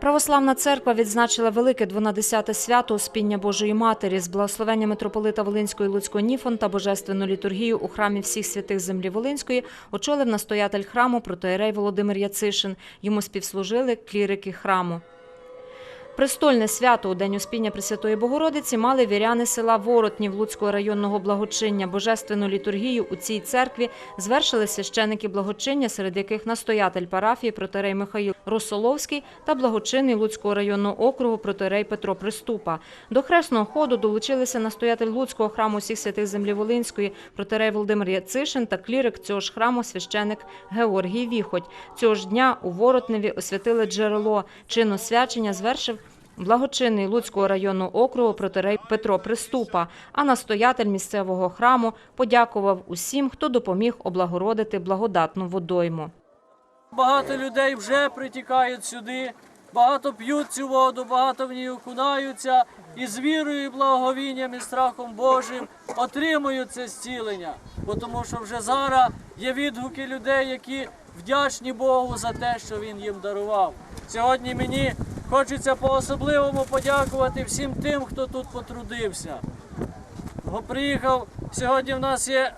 Православна церква відзначила велике 12 свято Успіння Божої Матері з благословення митрополита Волинської Луцького Ніфон та божественну літургію у храмі всіх святих землі Волинської очолив настоятель храму протоєрей Володимир Яцишин. Йому співслужили клірики храму. Престольне свято у День Успіння Пресвятої Богородиці мали віряни села Воротнів Луцького районного благочиння. Божественну літургію у цій церкві звершили священики благочиння, серед яких настоятель парафії протерей Михаїл Росоловський та благочинний Луцького районного округу протерей Петро Приступа. До хресного ходу долучилися настоятель Луцького храму всіх святих землі Волинської, протерей Володимир Яцишин та клірик цього ж храму священик Георгій Віхоть. Цього ж дня у Воротневі освятили джерело. Чин освячення звершив Благочинний Луцького районного округу протерей Петро Приступа, а настоятель місцевого храму подякував усім, хто допоміг облагородити благодатну водойму. Багато людей вже притікають сюди, багато п'ють цю воду, багато в ній окунаються і з вірою, і благовінням і страхом Божим отримують це зцілення. Бо тому що вже зараз є відгуки людей, які вдячні Богу за те, що Він їм дарував. Сьогодні мені хочеться по-особливому подякувати всім тим, хто тут потрудився. Приїхав сьогодні. В нас є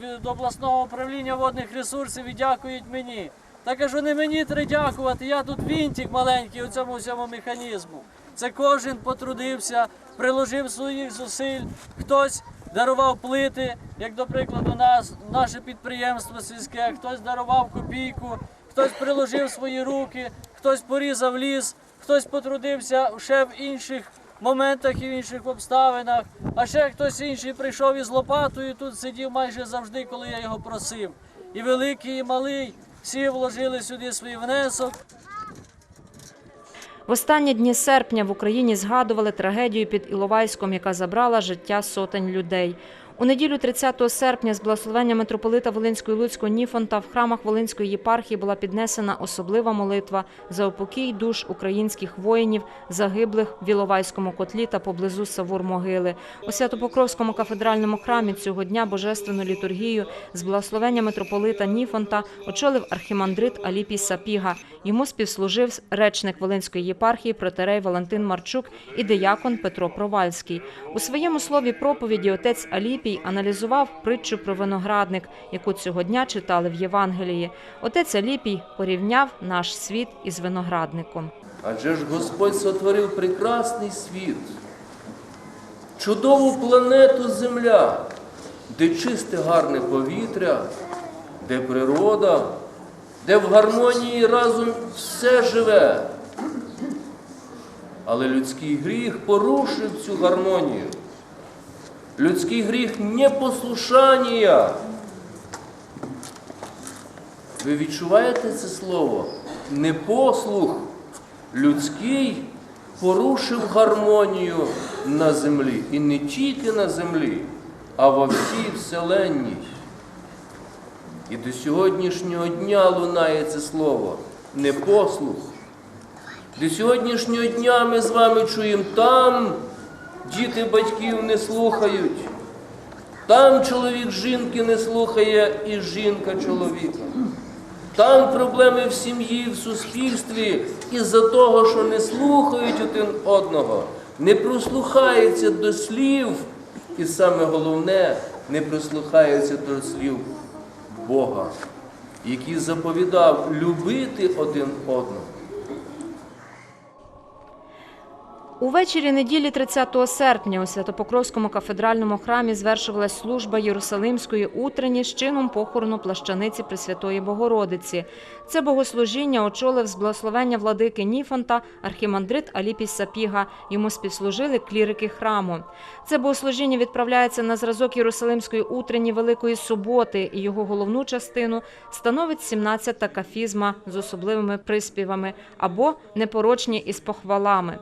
від обласного управління водних ресурсів і дякують мені. Та кажу, не мені треба дякувати. Я тут вінтик маленький у цьому всьому механізму. Це кожен потрудився, приложив своїх зусиль. Хтось дарував плити, як до прикладу, нас, наше підприємство сільське, хтось дарував копійку, хтось приложив свої руки, хтось порізав ліс, хтось потрудився ще в інших моментах і в інших обставинах. А ще хтось інший прийшов із лопатою, тут сидів майже завжди, коли я його просив. І великий, і малий, всі вложили сюди свій внесок. В останні дні серпня в Україні згадували трагедію під Іловайськом, яка забрала життя сотень людей. У неділю 30 серпня з благословення митрополита Волинської Луцького Ніфонта в храмах Волинської єпархії була піднесена особлива молитва за упокій душ українських воїнів, загиблих в Іловайському котлі та поблизу Савур могили. У Святопокровському кафедральному храмі цього дня божественну літургію з благословення митрополита Ніфонта очолив архімандрит Аліпій Сапіга. Йому співслужив речник Волинської єпархії протерей Валентин Марчук і диякон Петро Провальський. У своєму слові проповіді отець Аліпій аналізував притчу про виноградник, яку цього дня читали в Євангелії. Отець Аліпій порівняв наш світ із виноградником. Адже ж Господь сотворив прекрасний світ, чудову планету Земля, де чисте гарне повітря, де природа, де в гармонії разом все живе. Але людський гріх порушив цю гармонію. Людський гріх непослушання. Ви відчуваєте це слово? Непослух людський порушив гармонію на землі. І не тільки на землі, а во всій вселенній. І до сьогоднішнього дня лунає це слово непослух. До сьогоднішнього дня ми з вами чуємо там діти батьків не слухають. Там чоловік жінки не слухає і жінка чоловіка. Там проблеми в сім'ї, в суспільстві із-за того, що не слухають один одного, не прислухаються до слів, і саме головне, не прислухаються до слів Бога, який заповідав любити один одного. Увечері неділі 30 серпня у Святопокровському кафедральному храмі звершувалась служба Єрусалимської утренні з чином похорону плащаниці Пресвятої Богородиці. Це богослужіння очолив з благословення владики Ніфонта архімандрит Аліпій Сапіга. Йому співслужили клірики храму. Це богослужіння відправляється на зразок Єрусалимської утренні Великої Суботи, і його головну частину становить 17-та кафізма з особливими приспівами або непорочні із похвалами.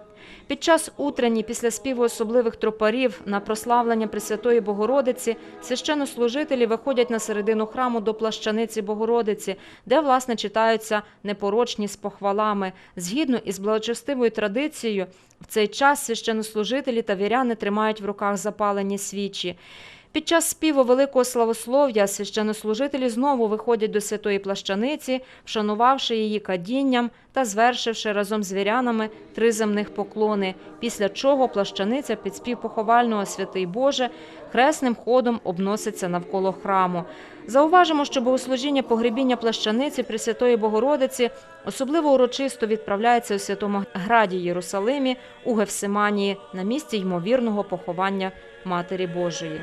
Під час утренні після співу особливих тропарів на прославлення Пресвятої Богородиці священнослужителі виходять на середину храму до плащаниці Богородиці, де власне читаються непорочні з похвалами. Згідно із благочестивою традицією, в цей час священнослужителі та віряни тримають в руках запалені свічі. Під час співу великого славослов'я священнослужителі знову виходять до святої плащаниці, вшанувавши її кадінням та звершивши разом з вірянами три земних поклони, після чого плащаниця під спів поховального святий Боже хресним ходом обноситься навколо храму. Зауважимо, що богослужіння погребіння плащаниці Пресвятої Богородиці особливо урочисто відправляється у святому граді Єрусалимі у Гефсиманії на місці ймовірного поховання Матері Божої.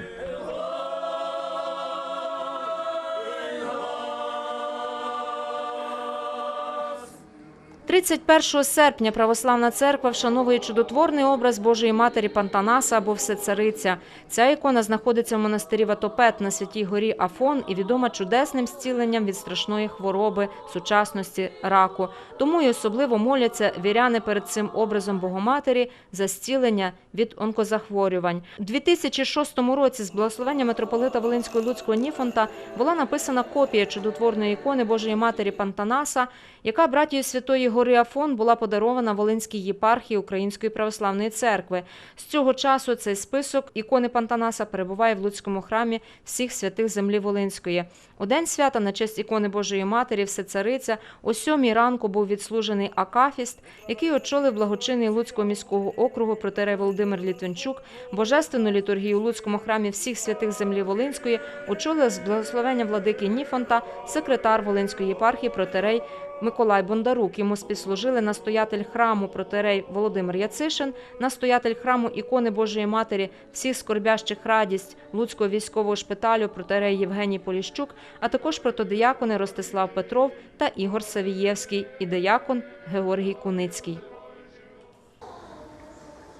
31 серпня Православна церква вшановує чудотворний образ Божої Матері Пантанаса або Всецариця. Ця ікона знаходиться в монастирі Ватопет на святій горі Афон і відома чудесним зціленням від страшної хвороби сучасності раку. Тому й особливо моляться віряни перед цим образом Богоматері за зцілення від онкозахворювань. У 2006 році з благословення митрополита Волинського Луцького Ніфонта була написана копія чудотворної ікони Божої Матері Пантанаса, яка братією Святої Гори Афон була подарована Волинській єпархії Української православної церкви. З цього часу цей список ікони Пантанаса перебуває в Луцькому храмі всіх святих землі Волинської. У день свята на честь ікони Божої Матері Всецариця о сьомій ранку був відслужений акафіст, який очолив благочинний Луцького міського округу протерей Володимир Літвинчук. Божественну літургію у Луцькому храмі всіх святих землі Волинської очолив з благословення владики Ніфонта, секретар Волинської єпархії протерей Миколай Бондарук. Йому співслужили настоятель храму протерей Володимир Яцишин, настоятель храму ікони Божої Матері, всіх скорбящих радість Луцького військового шпиталю протерей Євгеній Поліщук, а також протодиякони Ростислав Петров та Ігор Савієвський і диякон Георгій Куницький.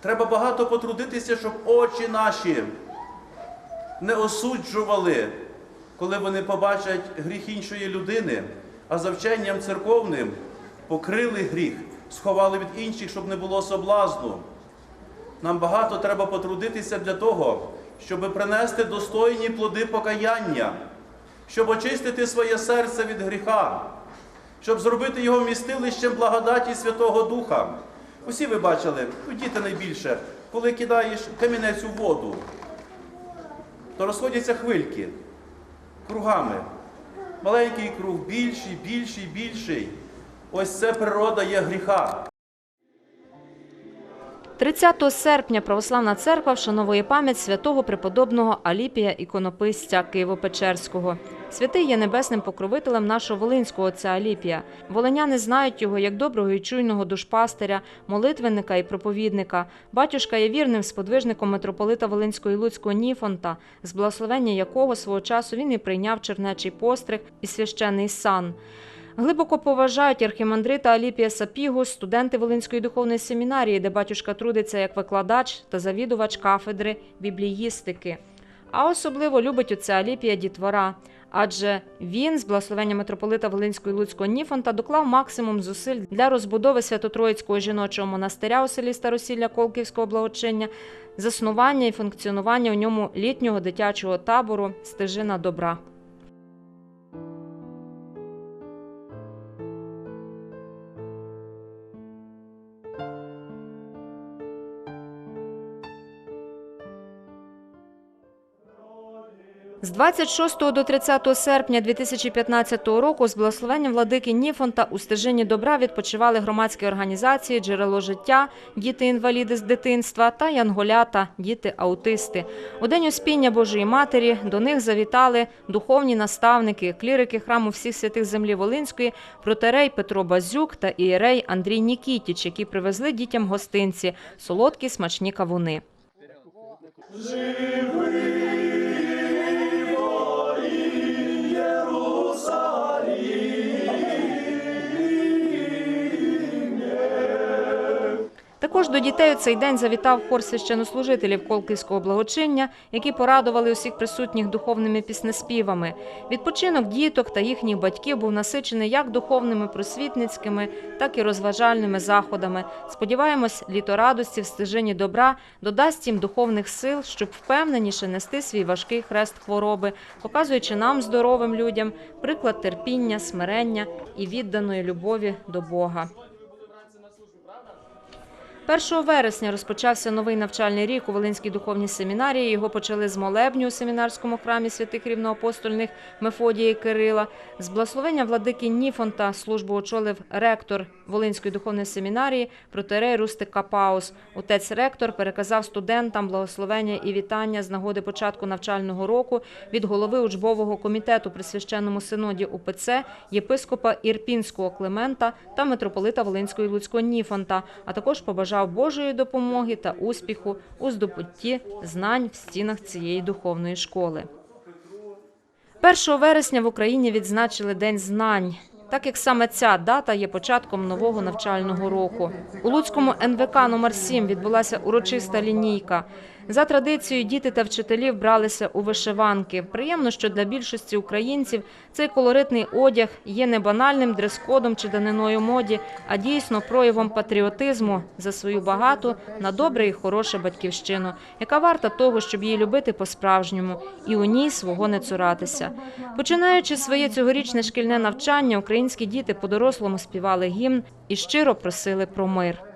Треба багато потрудитися, щоб очі наші не осуджували, коли вони побачать гріх іншої людини, а за вченням церковним покрили гріх, сховали від інших, щоб не було соблазну. Нам багато треба потрудитися для того, щоб принести достойні плоди покаяння, щоб очистити своє серце від гріха, щоб зробити його вмістилищем благодаті Святого Духа. Усі ви бачили, ну, діти найбільше, коли кидаєш камінець у воду, то розходяться хвильки кругами. Маленький круг, більший, більший, більший. Ось це природа є гріха. 30 серпня Православна церква вшановує пам'ять святого преподобного Аліпія іконописця Києво-Печерського. Святий є небесним покровителем нашого волинського отця Аліпія. Волиняни знають його як доброго і чуйного душпастиря, молитвенника і проповідника. Батюшка є вірним сподвижником митрополита Волинського і Луцького Ніфонта, з благословення якого свого часу він і прийняв чернечий постриг і священний сан. Глибоко поважають архімандрита Аліпія Сапігу студенти Волинської духовної семінарії, де батюшка трудиться як викладач та завідувач кафедри бібліїстики. А особливо любить отця Аліпія дітвора, адже він з благословення митрополита Волинського і Луцького Ніфонта доклав максимум зусиль для розбудови Свято-Троїцького жіночого монастиря у селі Старосілля Колківського благочиння, заснування і функціонування у ньому літнього дитячого табору Стежина добра. 26 до 30 серпня 2015 року з благословенням владики Ніфонта у стежині добра відпочивали громадські організації Джерело життя, діти-інваліди з дитинства та янголята, діти-аутисти. У день успіння Божої Матері до них завітали духовні наставники, клірики храму всіх святих землі Волинської, протерей Петро Базюк та ієрей Андрій Нікітіч, які привезли дітям гостинці, солодкі смачні кавуни. Також до дітей у цей день завітав хор священнослужителів Колківського благочиння, які порадували усіх присутніх духовними піснеспівами. Відпочинок діток та їхніх батьків був насичений як духовними просвітницькими, так і розважальними заходами. Сподіваємось, літо радості в стежині добра додасть їм духовних сил, щоб впевненіше нести свій важкий хрест хвороби, показуючи нам, здоровим людям, приклад терпіння, смирення і відданої любові до Бога. 1 вересня розпочався новий навчальний рік у Волинській духовній семінарії. Його почали з молебню у семінарському храмі святих рівноапостольних Мефодії Кирила. З благословення владики Ніфонта службу очолив ректор Волинської духовної семінарії протерей Рустик Капаус. Отець ректор переказав студентам благословення і вітання з нагоди початку навчального року від голови учбового комітету при священному синоді УПЦ, єпископа Ірпінського Климента та митрополита Волинського і Луцького Ніфонта, а також побажав Божої допомоги та успіху у здобутті знань в стінах цієї духовної школи. 1 вересня в Україні відзначили День знань. Так як саме ця дата є початком нового навчального року. У Луцькому НВК номер 7 відбулася урочиста лінійка. За традицією, діти та вчителі вбралися у вишиванки. Приємно, що для більшості українців цей колоритний одяг є не банальним дрес-кодом чи даниною моді, а дійсно проявом патріотизму за свою багату на добре і хороше батьківщину, яка варта того, щоб її любити по-справжньому і у ній свого не цуратися. Починаючи своє цьогорічне шкільне навчання, українські діти по-дорослому співали гімн і щиро просили про мир.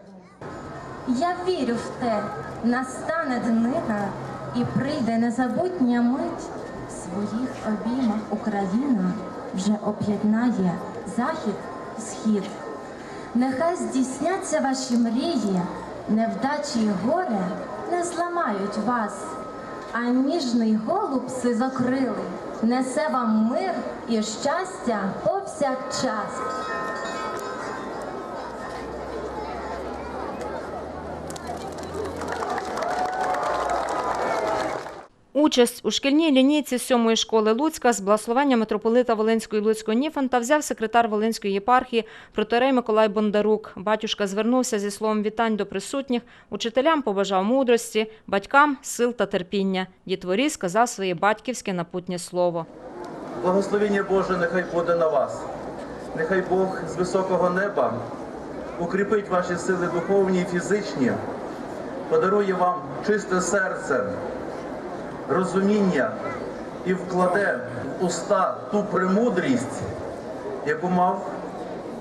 Я вірю в те, настане днина і прийде незабутня мить. В своїх обіймах Україна вже об'єднає захід, схід. Нехай здійсняться ваші мрії, невдачі й горе не зламають вас, а ніжний голуб сизокрилий несе вам мир і щастя повсякчас. Участь у шкільній лінійці сьомої школи Луцька з благословення митрополита Волинської Луцького Ніфанта взяв секретар Волинської єпархії протерей Миколай Бондарук. Батюшка звернувся зі словом вітань до присутніх, учителям побажав мудрості, батькам сил та терпіння. Дітворі сказав своє батьківське напутнє слово. Благословення Боже нехай буде на вас. Нехай Бог з високого неба укріпить ваші сили духовні і фізичні, подарує вам чисте серце, розуміння і вкладе в уста ту премудрість, яку мав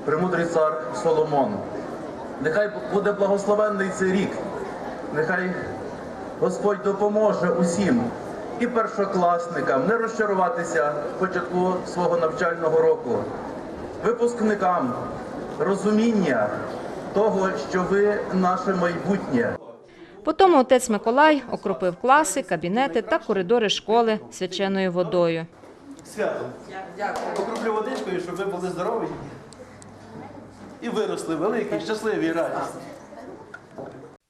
премудрий цар Соломон. Нехай буде благословенний цей рік. Нехай Господь допоможе усім і першокласникам не розчаруватися в початку свого навчального року, випускникам розуміння того, що ви наше майбутнє. Потім отець Миколай окропив класи, кабінети та коридори школи свяченою водою. Свято. Окруплю водичкою, щоб ви були здорові і виросли великі, щасливі і радісні.